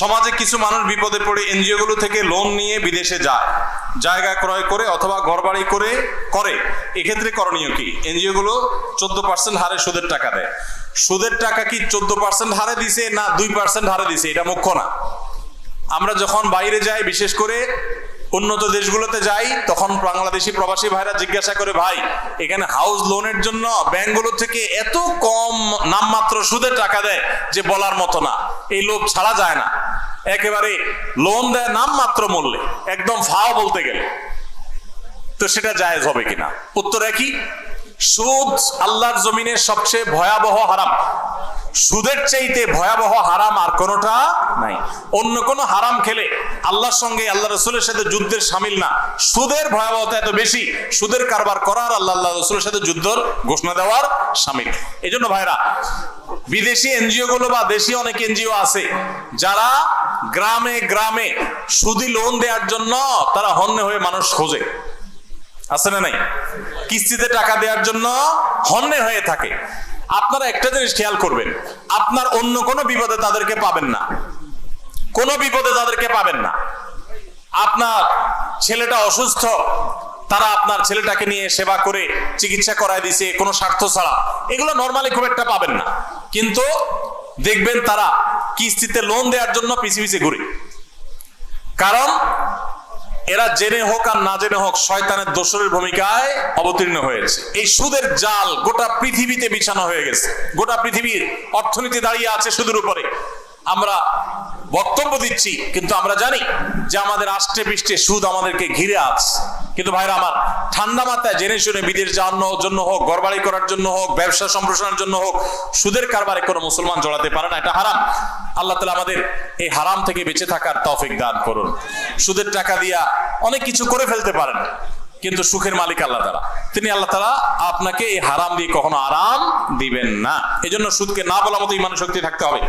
সমাজে কিছু মানুষ বিপদে পড়ে এনজিওগুলো থেকে লোন নিয়ে বিদেশে যায়, জায়গা ক্রয় করে অথবা ঘরবাড়ি করে করে। এক্ষেত্রে করণীয় কি? এনজিও গুলো চোদ্দ পার্সেন্ট হারে সুদের টাকা দেয়। সুদের টাকা কি চোদ্দ পার্সেন্ট হারে দিছে না দুই পার্সেন্ট হারে দিছে? এটা মুখ্য না। আমরা যখন বাইরে যাই, বিশেষ করে উন্নত দেশগুলোতে যাই, তখন বাংলাদেশি প্রবাসী ভাইরা জিজ্ঞাসা করে, ভাই, এখানে হাউস লোনের জন্য ব্যাংকগুলো থেকে এত কম নামমাত্র সুদের টাকা দেয় যে বলার মতো না। এই লোভ ছাড়া যায় না। একেবারে লোন দেয় নাম মাত্র মূল্যে, একদম ফাও বলতে গেলে। তো সেটা জায়েজ হবে কিনা? উত্তর একই, সুদ আল্লাহর জমিনের সবচেয়ে ভয়াবহ হারাম। সুদের চাইতে ভয়াবহ হারাম আর কোনোটা নাই। অন্য কোনো হারাম খেলে আল্লাহর সঙ্গে আল্লাহ রসুলের সাথে যুদ্ধের সামিল না। সুদের ভয়াবহতা এত বেশি, সুদের কারবার করার আল্লাহ আল্লাহ রসুলের সাথে যুদ্ধর ঘোষণা দেওয়ার সামিল। এই জন্য ভাইরা, বিদেশি এনজিও গুলো বা দেশি অনেক এনজিও আছে, যারা গ্রামে গ্রামে সুদি লোন দেওয়ার জন্য তারা হন্যে হয়ে মানুষ খোঁজে। আছে না নাই? কিস্তিতে টাকা দেওয়ার জন্য হন্যে হয়ে থাকে। আপনারা একটা জিনিস খেয়াল করবেন, আপনার অন্য কোনো বিপদে তাদেরকে পাবেন না। কোনো বিপদে তাদেরকে পাবেন না। আপনার ছেলেটা অসুস্থ, তারা আপনার ছেলেটাকে নিয়ে সেবা করে চিকিৎসা করায় দিছে, কোনো স্বার্থ ছাড়া। এগুলো নর্মালি খুব একটা পাবেন না। কিন্তু দেখবেন তারা কিস্তিতে লোন দেওয়ার জন্য পিছিয়ে পিছিয়ে ঘুরে। কারণ এরা জেনে হোক আর না জেনে হোক, শয়তানের দোসরের ভূমিকায় অবতীর্ণ হয়েছে। এই সুদের জাল গোটা পৃথিবীতে বিছানো হয়ে গেছে। গোটা পৃথিবীর অর্থনীতি দাঁড়িয়ে আছে সুদের উপরে। আমরা বক্তব্য দিচ্ছি, কিন্তু আমরা জানি যে আমাদের আষ্টে পৃষ্ঠে সুদ আমাদেরকে ঘিরে আছে। কিন্তু ভাইরা আমার, ঠান্ডা মাথায় জেনে শুনে বিদেশ যাওয়ার জন্য হোক, ঘরবাড়ি করার জন্য হোক, ব্যবসা সম্প্রসারণের জন্য হোক, সুদের কারবারে কোনো মুসলমান জড়াতে পারে না, এটা হারাম। আল্লাহ তালা আমাদের এই হারাম থেকে বেঁচে থাকার তৌফিক দান করুন। সুদের টাকা দিয়া অনেক কিছু করে ফেলতে পারেন, কিন্তু সুখের মালিক আল্লাহ তালা তিনি আল্লাহ তালা আপনাকে এই হারাম দিয়ে কখনো আরাম দিবেন না। এই জন্য সুদকে না বলা মতো ইমান শক্তি থাকতে হবে।